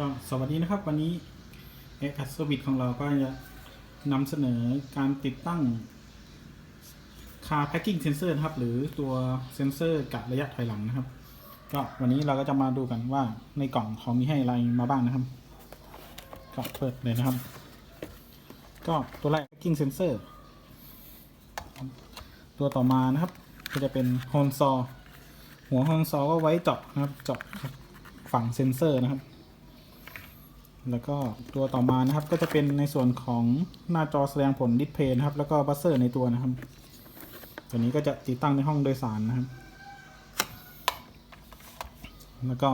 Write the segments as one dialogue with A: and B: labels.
A: ก็สวัสดีนะครับวันนี้เอ็กซ์สวิตของเราก็จะนำเสนอการติดตั้ง Car Packing Sensor นะครับ หรือตัวเซนเซอร์กะระยะถอยหลังนะครับ ก็วันนี้เราก็จะมาดูกันว่าในกล่องเขามีให้อะไรมาบ้างนะครับ ก็เปิดเลยนะครับ ก็ตัวแรก Packing Sensor ตัวต่อมานะครับ ก็จะเป็นฮอนซอหัวฮอนซอก็ไว้เจาะนะครับเจาะฝั่งเซนเซอร์นะครับ แล้วก็ตัวต่อมานะครับก็จะเป็นในส่วนของหน้าจอแสดงผลดิสเพย์นะครับ แล้วก็บัสเซอร์ในตัวนะครับ ตัวนี้ก็จะติดตั้งในห้องโดยสารนะครับ แล้วก็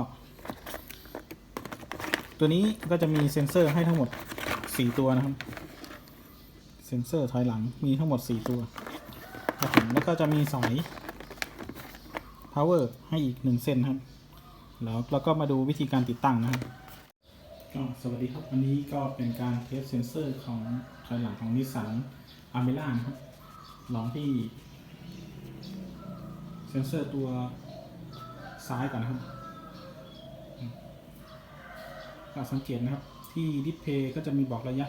A: ตัวนี้ก็จะมีเซ็นเซอร์ให้ทั้งหมด 4 ตัวนะครับ เซ็นเซอร์ถอยหลังมีทั้งหมด 4 ตัวครับผมแล้วก็จะมีสาย power ให้อีก 1 เส้นครับ แล้วเราก็มาดูวิธีการติดตั้งนะครับ ก็สวัสดีครับวันนี้ก็เป็นการเทสเซนเซอร์ของถอยหลังของนิสสันอาร์เมล่านะครับลองที่ เซนเซอร์ตัวซ้ายก่อนนะครับก็สังเกตนะครับที่ดิสเพย์ก็จะมีบอกระยะ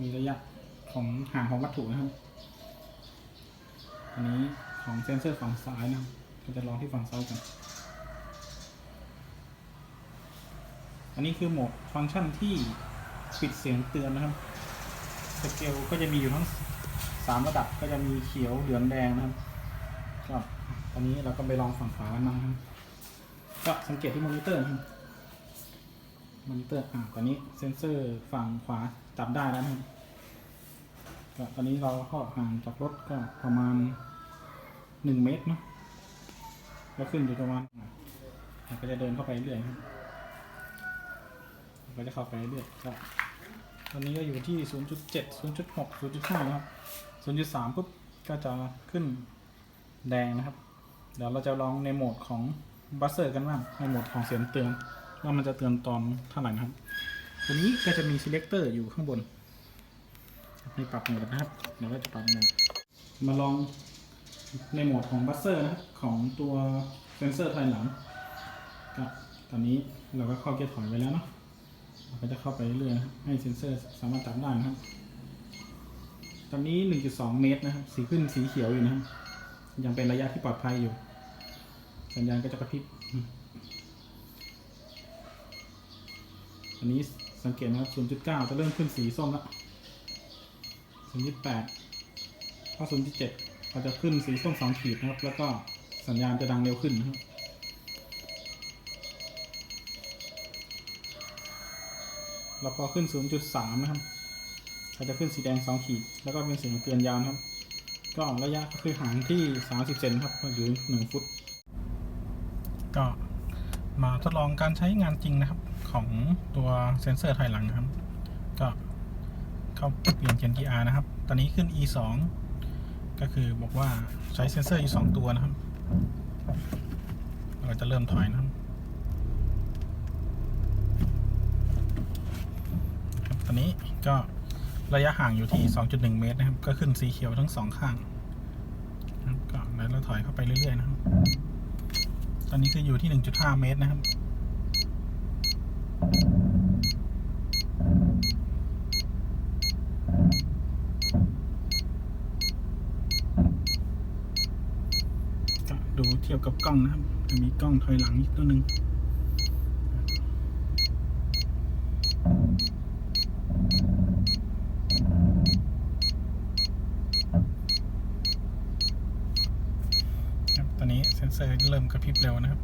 A: มีระยะของห่างของวัตถุนะครับ อันนี้ของเซนเซอร์ฝั่งซ้ายนะครับก็จะลองที่ฝั่งซ้ายกัน อันนี้คือโหมดฟังก์ชันที่ปิดเสียงเตือนนะครับสเกลก็จะมีอยู่ทั้งสามระดับก็จะมีเขียวเหลืองแดงนะครับก็ตอนนี้เราก็ไปลองฝั่งขวากันนะครับก็สังเกตที่มอนิเตอร์ครับมอนิเตอร์อ่าตอนนี้เซนเซอร์ฝั่งขวาจับได้แล้วนะครับก็ตอนนี้เราก็ห่างจากรถก็ประมาณหนึ่งเมตรเนาะก็ขึ้นอยู่ประมาณก็จะเดินเข้าไปเรื่อยครับ ก็จะเข้าไปเรื่อยก็ตอนนี้ก็อยู่ที่ 0.7 0.6 0.5นะครับ 0.3ปุ๊บก็จะขึ้นแดงนะครับ เดี๋ยวเราจะลองในโหมดของบัสเซอร์กันบ้างในโหมดของเสียงเตือนว่ามันจะเตือนตอนเท่าไหร่นะครับ ตัวนี้ก็จะมี selector อยู่ข้างบนให้ปรับโหมดนะครับเดี๋ยวเราจะปรับโหมดมาลองในโหมดของบัสเซอร์นะครับของตัวเซนเซอร์ถอยหลังก็ตอนนี้เราก็เข้าเกียร์ถอยไว้แล้วเนาะ ก็จะเข้าไปเรื่อยๆให้เซนเซอร์สามารถจับได้นะครับ ตอนนี้ 1.2 เมตรนะครับ สีขึ้นสีเขียวอยู่นะครับ ยังเป็นระยะที่ปลอดภัยอยู่ สัญญาณก็จะกระพริบอันนี้สังเกตนะครับ 0.9 จะเริ่มขึ้นสีส้มแล้ว 0.8พอ0.7ก็จะขึ้นสีส้มสองขีดนะครับ แล้วก็สัญญาณจะดังเร็วขึ้นนะครับ แล้วพอขึ้น 0.3 นะครับก็จะขึ้นสีแดง 2 ขีด แล้วก็เป็นเสียงเตือนยาวนะครับ ก็ระยะก็คือห่างที่ 30 เซนครับหรือ 1 ฟุต ก็มาทดลองการใช้งานจริงนะครับของตัวเซนเซอร์ถอยหลังนะครับ ก็เข้าเปลี่ยนเกียร์ GR นะครับ ตอนนี้ขึ้น E 2 ก็คือบอกว่าใช้เซนเซอร์อยู่ 2 ตัวนะครับ เราจะเริ่มถอยนะครับ คันนี้ก็ระยะห่างอยู่ที่ 2.1 เมตรนะครับ ก็ขึ้นสีเขียวทั้งสองข้างก็แล้วเราถอยเข้าไปเรื่อยๆนะครับ ตอนนี้คืออยู่ที่ 1.5 เมตรนะครับ ก็ดูเทียบกับกล้องนะครับ จะมีกล้องถอยหลังอีกตัวหนึ่ง ครับตอนนี้เซน เซอร์เริ่มกระพริบเร็วนะครับ